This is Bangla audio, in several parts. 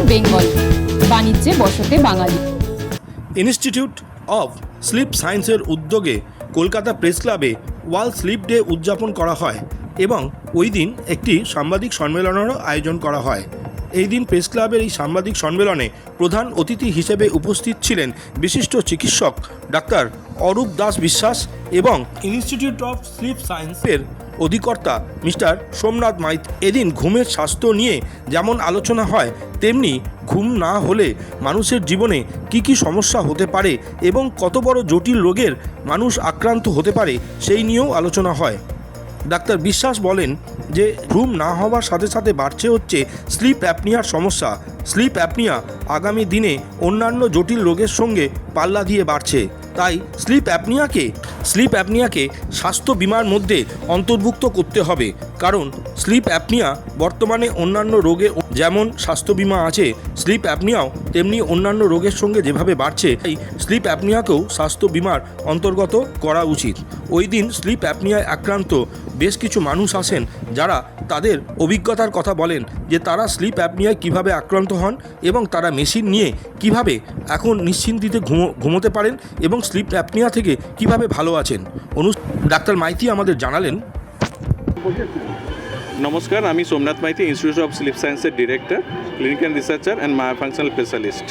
অফ বেঙ্গল। বাণিজ্যে বসতে বাঙালি। ইনস্টিটিউট অফ স্লিপ সায়েন্সের উদ্যোগে কলকাতা প্রেস ক্লাবে ওয়ার্ল্ড স্লিপ ডে উদযাপন করা হয় এবং ওই দিন একটি সাংবাদিক সম্মেলনেরও আয়োজন করা হয়। এই দিন প্রেস ক্লাবের এই সাংবাদিক সম্মেলনে প্রধান অতিথি হিসেবে উপস্থিত ছিলেন বিশিষ্ট চিকিৎসক ডাক্তার অরূপ দাস বিশ্বাস এবং ইনস্টিটিউট অফ স্লিপ সায়েন্সের অধিকর্তা মিস্টার সোমনাথ মাইত এদিন ঘুমের স্বাস্থ্য নিয়ে যেমন আলোচনা হয়, তেমনি ঘুম না হলে মানুষের জীবনে কি কি সমস্যা হতে পারে এবং কত বড় জটিল রোগের মানুষ আক্রান্ত হতে পারে সেই নিয়েও আলোচনা হয়। ডাক্তার বিশ্বাস বলেন যে ঘুম না হওয়ার সাথে সাথে বাড়ছে হচ্ছে স্লিপ অ্যাপনিয়ার সমস্যা। স্লিপ অ্যাপনিয়া আগামী দিনে অন্যান্য জটিল রোগের সঙ্গে পাল্লা দিয়ে বাড়ছে। তাই স্লিপ অ্যাপনিয়াকে স্লিপ অ্যাপনিয়াকে স্বাস্থ্য বিমার মধ্যে অন্তর্ভুক্ত করতে হবে। কারণ স্লিপ অ্যাপনিয়া বর্তমানে অন্যান্য রোগে যেমন স্বাস্থ্য বিমা আছে, স্লিপ অ্যাপনিয়াও তেমনি অন্যান্য রোগের সঙ্গে যেভাবে বাড়ছে, তাই স্লিপ অ্যাপনিয়াকেও স্বাস্থ্য বিমার অন্তর্গত করা উচিত। ওই দিন স্লিপ অ্যাপনিয়ায় আক্রান্ত বেশ কিছু মানুষ আসেন যারা তাদের অভিজ্ঞতার কথা বলেন যে তারা স্লিপ অ্যাপনিয়ায় কীভাবে আক্রান্ত হন এবং তারা মেশিন নিয়ে কীভাবে এখন নিশ্চিন্তিতে ঘুমো, ঘুমোতে পারেন এবং স্লিপ অ্যাপনিয়া থেকে কীভাবে ভালো আছেন। অনু ডাক্তার মাইতি আমাদের জানালেন। নমস্কার, আমি Somnath Maiti institute of sleep সায়েন্সের director clinical researcher and myofunctional specialist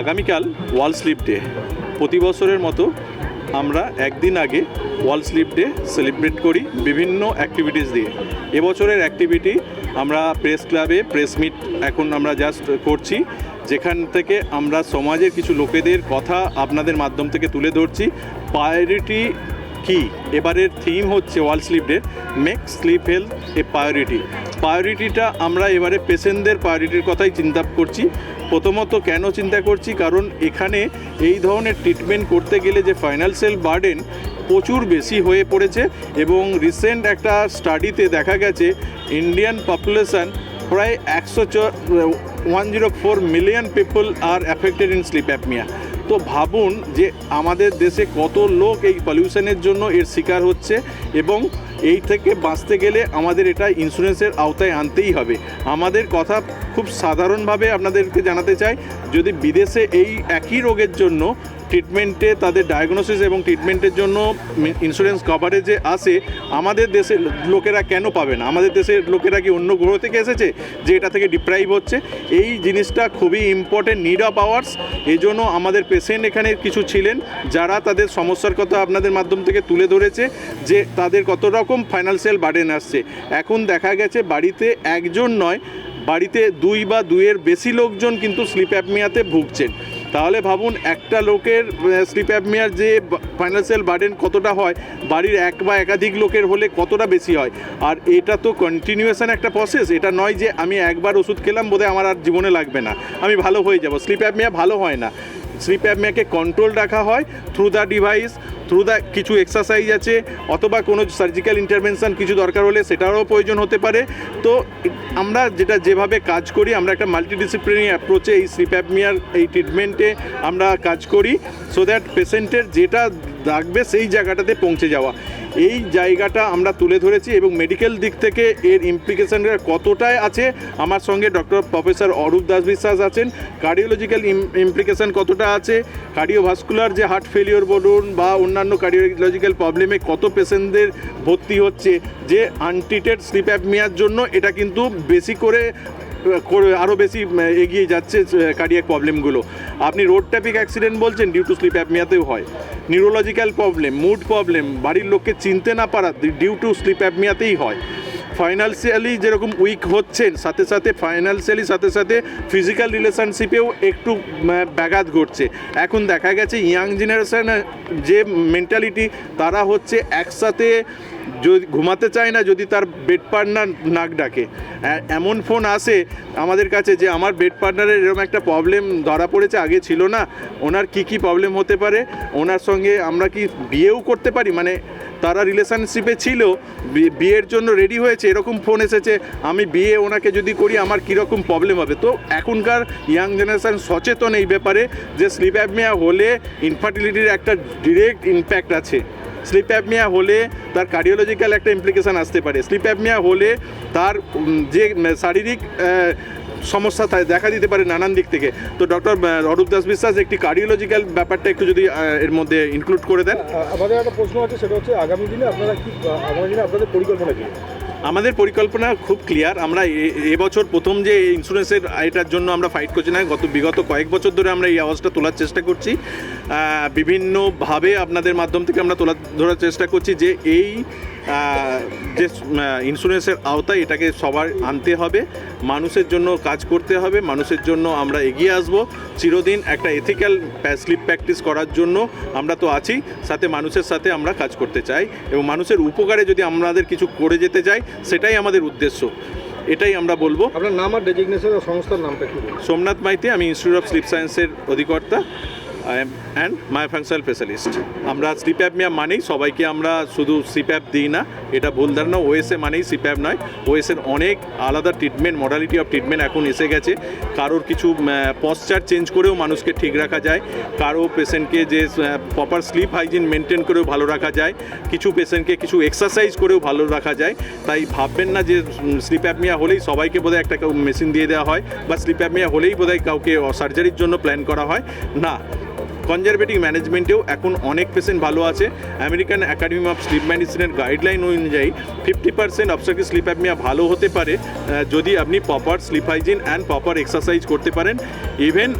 আগামীকাল ওয়ার্ল্ড স্লিপ ডে প্রতি বছরের মতো আমরা একদিন আগে ওয়ার্ল্ড স্লিপ ডে সেলিব্রেট করি বিভিন্ন অ্যাক্টিভিটিস দিয়ে। এবছরের অ্যাক্টিভিটি আমরা প্রেস ক্লাবে প্রেস মিট এখন আমরা জাস্ট করছি। যেখান থেকে আমরা সমাজের কিছু লোকেদের কথা আপনাদের মাধ্যম থেকে তুলে ধরছি। প্রায়োরিটি কি? এবারের থিম হচ্ছে world sleep day make sleep health a priority প্রায়োরিটিটা আমরা এবারে পেশেন্টদের প্রায়োরিটির কথাই চিন্তা করছি। প্রথমত কেন চিন্তা করছি? কারণ এখানে এই ধরনের ট্রিটমেন্ট করতে গেলে যে ফাইন্যান্সিয়াল বার্ডেন প্রচুর বেশি হয়ে পড়েছে এবং রিসেন্ট একটা স্টাডিতে দেখা গেছে ইন্ডিয়ান পপুলেশন প্রায় একশো one zero four million people are affected in sleep apnoea তো ভাবুন যে আমাদের দেশে কত লোক এই পলিউশনের জন্য এর শিকার হচ্ছে এবং এই থেকে বাঁচতে গেলে আমাদের এটা ইন্স্যুরেন্সের আওতায় আনতেই হবে। আমাদের কথা খুব সাধারণভাবে আপনাদেরকে জানাতে চাই, যদি বিদেশে এই একই রোগের জন্য ট্রিটমেন্টে তাদের ডায়াগনোসিস এবং ট্রিটমেন্টের জন্য ইন্স্যুরেন্স কভারেজে আসে আমাদের দেশের লোকেরা কেন পাবে না? আমাদের দেশের লোকেরা কি অন্য গ্রহ থেকে এসেছে যে এটা থেকে ডিপ্রাইভ হচ্ছে? এই জিনিসটা খুবই ইম্পর্টেন্ট নিড অফ আওয়ার্স এই জন্য আমাদের পেশেন্ট এখানে কিছু ছিলেন যারা তাদের সমস্যার কথা আপনাদের মাধ্যম থেকে তুলে ধরেছে যে তাদের কত রকম ফাইন্যান্সিয়াল বার্ডেন আসছে। এখন দেখা গেছে বাড়িতে একজন নয়, বাড়িতে দুই বা দুইয়ের বেশি লোকজন কিন্তু স্লিপ অ্যাপমিয়াতে ভুগছেন। তাহলে ভাবুন, একটা লোকের স্লিপ অ্যাপমিয়ার যে ফাইন্যান্সিয়াল বার্ডেন কতটা হয়, বাড়ির এক বা একাধিক লোকের হলে কতটা বেশি হয়? আর এটা তো কন্টিনিউয়েশান একটা প্রসেস এটা নয় যে আমি একবার ওষুধ খেলাম বোধহয় আমার আর জীবনে লাগবে না। আমি ভালো হয়ে যাব। স্লিপ অ্যাপমিয়া ভালো হয় না। স্লিপ অ্যাপমিয়াকে কন্ট্রোল রাখা হয় through the device through the কিছু এক্সারসাইজ আছে, অথবা কোনো সার্জিক্যাল ইন্টারভেনশন কিছু দরকার হলে সেটারও প্রয়োজন হতে পারে। তো আমরা যেটা যেভাবে কাজ করি, আমরা একটা মাল্টিডিসিপ্লিনারি অ্যাপ্রোচে এই স্লিপ্যাপমিয়ার এই ট্রিটমেন্টে আমরা কাজ করি সো দ্যাট পেশেন্টের যেটা লাগবে সেই জায়গাটাতে পৌঁছে যাওয়া। এই জায়গাটা আমরা তুলে ধরেছি এবং মেডিকেল দিক থেকে এর ইমপ্লিকেশনটা কতটাই আছে? আমার সঙ্গে ডক্টর প্রফেসর অরূপ দাস বিশ্বাস আছেন। কার্ডিওলজিক্যাল ইমপ্লিকেশন কতটা আছে? কার্ডিওভাস্কুলার যে হার্ট ফেলিওর বলুন বা অন্যান্য কার্ডিওলজিক্যাল প্রবলেমে কত পেশেন্টদের ভর্তি হচ্ছে? যে আনট্রিটেড স্লিপ অ্যাপমিয়ার জন্য এটা কিন্তু বেশি করে আরও বেশি এগিয়ে যাচ্ছে কার্ডিয়াক প্রবলেমগুলো আপনি রোড ট্রাফিক অ্যাক্সিডেন্ট বলছেন ডিউ টু স্লিপ অ্যাপমিয়াতেও হয়। নিউরোলজিক্যাল প্রবলেম মুড প্রবলেম বাড়ির লোককে চিনতে না পারা ডিউ টু স্লিপ অ্যাপমিয়াতেই হয়। ফাইন্যান্সিয়ালি যেরকম উইক হচ্ছেন, সাথে সাথে ফাইন্যান্সিয়ালি সাথে সাথে ফিজিক্যাল রিলেশনশিপেও একটু ব্যাঘাত ঘটছে। এখন দেখা গেছে ইয়াং জেনারেশন যে মেন্টালিটি তারা হচ্ছে একসাথে যদি ঘুমাতে চায় না, যদি তার বেড পার্টনার নাক ডাকে। এমন ফোন আসে আমাদের কাছে যে, আমার বেড পার্টনারের এরকম একটা প্রবলেম ধরা পড়েছে, আগে ছিল না। ওনার কি কি প্রবলেম হতে পারে? ওনার সঙ্গে আমরা কি বিয়েও করতে পারি? মানে তারা রিলেশনশিপে ছিল বিয়ের জন্য রেডি হয়েছে, এরকম ফোন এসেছে, আমি বিয়ে ওনাকে যদি করি, আমার কীরকম প্রবলেম হবে? তো এখনকার ইয়াং জেনারেশন সচেতন এই ব্যাপারে যে, স্লিপ অ্যাপমিয়া হলে ইনফার্টিলিটির একটা ডিরেক্ট ইম্প্যাক্ট আছে। স্লিপ অ্যাপমিয়া হলে তার কার্ডিওলজিক্যাল একটা ইমপ্লিকেশান আসতে পারে। স্লিপ অ্যাপমিয়া হলে তার যে শারীরিক সমস্যা দেখা দিতে পারে নানান দিক থেকে। তো ডক্টর অরূপ দাস বিশ্বাস, একটি কার্ডিওলজিক্যাল ব্যাপারটা একটু যদি এর মধ্যে ইনক্লুড করে দেন। আমাদের একটা প্রশ্ন আছে, সেটা হচ্ছে আগামী দিনে আপনারা কি আগামী দিনে আপনাদের পরিকল্পনা কি? আমাদের পরিকল্পনা খুব ক্লিয়ার আমরা এবছর প্রথম যে ইন্স্যুরেন্সের এটার জন্য আমরা ফাইট করছি না, গত বিগত কয়েক বছর ধরে আমরা এই আওয়াজটা তোলার চেষ্টা করছি। বিভিন্নভাবে আপনাদের মাধ্যম থেকে আমরা তোলা, ধরার চেষ্টা করছি যে এই যে ইন্স্যুরেন্সের আওতায় এটাকে সবার আনতে হবে মানুষের জন্য কাজ করতে হবে মানুষের জন্য আমরা এগিয়ে আসব। চিরদিন একটা এথিক্যাল স্লিপ প্র্যাকটিস করার জন্য আমরা তো আছি সাথে মানুষের সাথে আমরা কাজ করতে চাই এবং মানুষের উপকারে যদি আমাদের কিছু করে যেতে চাই সেটাই আমাদের উদ্দেশ্য। এটাই আমরা বলব। আপনার নাম আর ডেজিগনেশন সংস্থার নামটা কি? সোমনাথ মাইতি আমি ইনস্টিটিউট অফ স্লিপ সায়েন্সের অধিকর্তা। অ্যান্ড মায়োফাংশনাল স্পেশালিস্ট আমরা সিপ্যাপ মিয়া মানেই সবাইকে আমরা শুধু সিপ্যাপ দিই না, এটা ভুল ধারণা ওএসএ মানেই সিপ্যাপ নয়। ওএসের অনেক আলাদা ট্রিটমেন্ট মডালিটি অফ ট্রিটমেন্ট এখন এসে গেছে। কারোর কিছু পশ্চার চেঞ্জ করেও মানুষকে ঠিক রাখা যায়। কারও পেশেন্টকে যে প্রপার স্লিপ হাইজিন মেনটেন করেও ভালো রাখা যায়। কিছু পেশেন্টকে কিছু এক্সারসাইজ করেও ভালো রাখা যায়। তাই ভাববেন না যে স্লিপ অ্যাপমিয়া হলেই সবাইকে বোধহয় একটা মেশিন দিয়ে দেওয়া হয় বা স্লিপ অ্যাপমিয়া হলেই বোধহয় কাউকে সার্জারির জন্য প্ল্যান করা হয়। না কনজারভেটিভ ম্যানেজমেন্টেও এখন অনেক পেশেন্ট ভালো আছে। আমেরিকান একাডেমি অফ স্লিপ মেডিসিনের গাইডলাইন অনুযায়ী fifty percent obstructive sleep apnoea ভালো হতে পারে যদি আপনি proper sleep hygiene and proper exercise করতে পারেন। ইভেন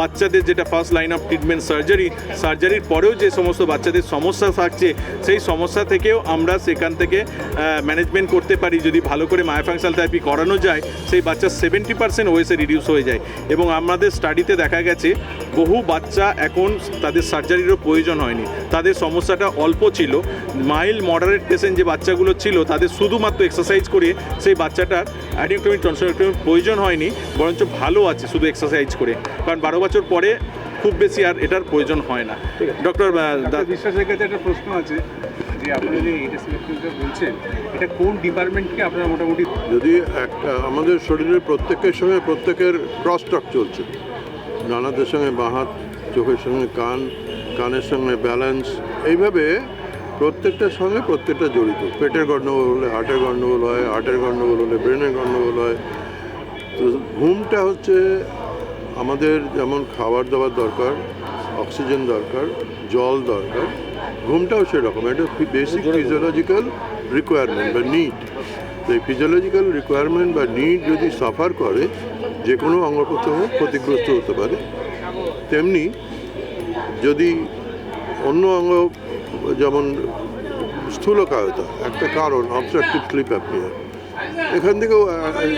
বাচ্চাদের যেটা first line of treatment surgery সার্জারির পরেও যে সমস্ত বাচ্চাদের সমস্যা থাকছে, সেই সমস্যা থেকেও আমরা সেখান থেকে ম্যানেজমেন্ট করতে পারি। যদি ভালো করে মায়োফাংশাল থেরাপি করানো যায়, সেই বাচ্চার সেভেন্টি পার্সেন্ট ওয়েসে রিডিউস হয়ে যায়। এবং আমাদের স্টাডিতে দেখা গেছে, বহু বাচ্চা এখন তাদের সার্জারিরও প্রয়োজন হয়নি। তাদের সমস্যাটা অল্প ছিল। মাইল্ড মডারেট পেশেন্ট যে বাচ্চাগুলো ছিল, তাদের শুধুমাত্র এক্সারসাইজ করে সেই বাচ্চাটার অ্যাডিক্টমি টনসিলেক্টমি প্রয়োজন হয়নি, বরঞ্চ ভালো আছে শুধু এক্সারসাইজ করে। কারণ বারো বছর পরে খুব বেশি আর এটার প্রয়োজন হয় না। ডক্টর ডাক্তার বিশ্বাসের কাছে একটা প্রশ্ন আছে যে আপনি যে এটা সিলেকশনটা বলছেন এটা কোন ডিপার্টমেন্টকে আপনারা মোটামুটি যদি একটা আমাদের শরীরের প্রত্যেকের সঙ্গে প্রত্যেকের ক্রস টক চলছে। নানাদের সঙ্গে বাঁ হাত চোখের সঙ্গে কান কানের সঙ্গে ব্যালেন্স এইভাবে প্রত্যেকটার সঙ্গে প্রত্যেকটা জড়িত। পেটের গণ্ডগোল হলে হার্টের গণ্ডগোল হয় হার্টের গণ্ডগোল হলে ব্রেনের গণ্ডগোল হয়। তো ঘুমটা হচ্ছে আমাদের যেমন খাবার দাবার দরকার অক্সিজেন দরকার জল দরকার ঘুমটাও সেরকম। এটা বেসিক ফিজিওলজিক্যাল রিকোয়ারমেন্ট বা নিড তো এই ফিজিওলজিক্যাল রিকোয়ারমেন্ট বা নিড যদি সাফার করে যে কোনো অঙ্গ প্রত্যঙ্গ ক্ষতিগ্রস্ত হতে পারে। তেমনি যদি অন্য অঙ্গ যেমন স্থূলকায়তা একটা কারণ অবস্ট্রাকটিভ স্লিপ অ্যাপনিয়া এখান থেকেও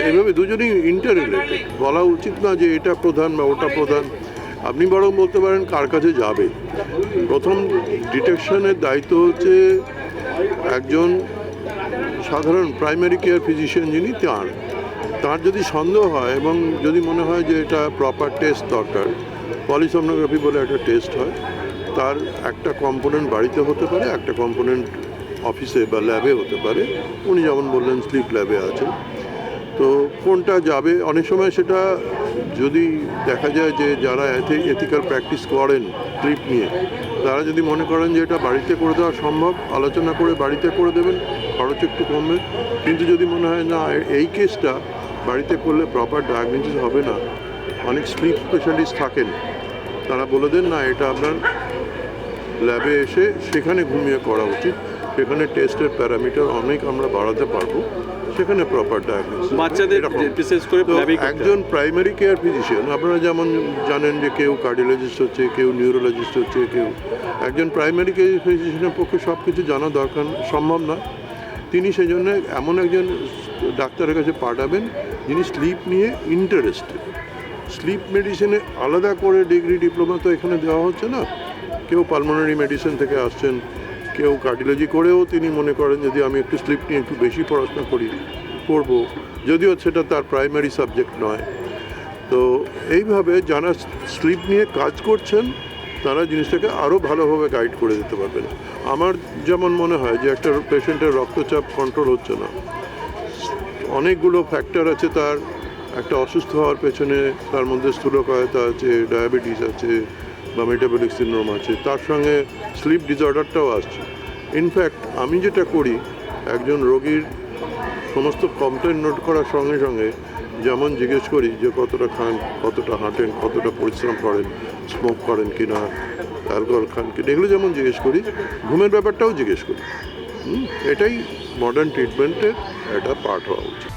এভাবে দুজনেই ইন্টার রিলেটেড বলা উচিত না যে এটা প্রধান বা ওটা প্রধান। আপনি বরং বলতে পারেন কার কাছে যাবে। প্রথম ডিটেকশনের দায়িত্ব হচ্ছে একজন সাধারণ প্রাইমারি কেয়ার ফিজিশিয়ান যিনি তাঁর। তার যদি সন্দেহ হয় এবং যদি মনে হয় যে এটা প্রপার টেস্ট দরকার পলিসোমনোগ্রাফি বলে একটা টেস্ট হয়, তার একটা কম্পোনেন্ট বাড়িতে হতে পারে, একটা কম্পোনেন্ট অফিসে বা ল্যাবে হতে পারে। উনি যেমন বললেন স্লিপ ল্যাবে আছেন। তো কোনটা যাবে? অনেক সময় সেটা যদি দেখা যায় যে যারা এথিক্যাল প্র্যাকটিস করেন ট্রিপ নিয়ে, তারা যদি মনে করেন যে এটা বাড়িতে করে দেওয়া সম্ভব, আলোচনা করে বাড়িতে করে দেবেন, খরচ একটু কমবে। কিন্তু যদি মনে হয়, না এই কেসটা বাড়িতে করলে প্রপার ডায়াগনোসিস হবে না, অনেক স্লিপ স্পেশালিস্ট থাকেন। তারা বলে দেন, না, এটা আপনার ল্যাবে এসে সেখানে ঘুমিয়ে করা উচিত। সেখানে টেস্টের প্যারামিটার অনেক আমরা বাড়াতে পারব। সেখানে প্রপার ডায়াগনোসিস বাচ্চাদের বিশেষ করে। একজন প্রাইমারি কেয়ার ফিজিশিয়ান আপনারা যেমন জানেন যে কেউ কার্ডিওলজিস্ট হচ্ছে কেউ নিউরোলজিস্ট হচ্ছে কেউ একজন প্রাইমারি কেয়ার ফিজিশিয়ানের পক্ষে সব কিছু জানা দরকার সম্ভব না তিনি সেই জন্য এমন একজন ডাক্তারের কাছে পাঠাবেন যিনি স্লিপ নিয়ে ইন্টারেস্টেড স্লিপ মেডিসিনে আলাদা করে ডিগ্রি ডিপ্লোমা তো এখানে দেওয়া হচ্ছে না। কেউ পালমোনারি মেডিসিন থেকে আসছেন কেউ কার্ডিওলজি করেও তিনি মনে করেন যদি আমি একটু স্লিপ নিয়ে একটু বেশি পড়াশোনা করি, করব। যদিও সেটা তার প্রাইমারি সাবজেক্ট নয়। তো এইভাবে যারা স্লিপ নিয়ে কাজ করছেন, তারা জিনিসটাকে আরও ভালোভাবে গাইড করে দিতে পারবেন। আমার যেমন মনে হয় যে একটা পেশেন্টের রক্তচাপ কন্ট্রোল হচ্ছে না। অনেকগুলো ফ্যাক্টর আছে তার। একটা অসুস্থ হওয়ার পেছনে তার মধ্যে স্থূলকায়তা আছে ডায়াবেটিস আছে বা মেটাবলিক সিন্ড্রোম আছে। তার সঙ্গে স্লিপ ডিসঅর্ডারটাও আসছে। ইনফ্যাক্ট আমি যেটা করি, একজন রোগীর সমস্ত কমপ্লেন নোট করার সঙ্গে সঙ্গে যেমন জিজ্ঞেস করি যে, কতটা খান, কতটা হাঁটেন, কতটা পরিশ্রম করেন স্মোক করেন কি না অ্যালকোহল খান কি এগুলো যেমন জিজ্ঞেস করি, ঘুমের ব্যাপারটাও জিজ্ঞেস করি। এটাই মডার্ন ট্রিটমেন্টের একটা পার্ট হওয়া উচিত।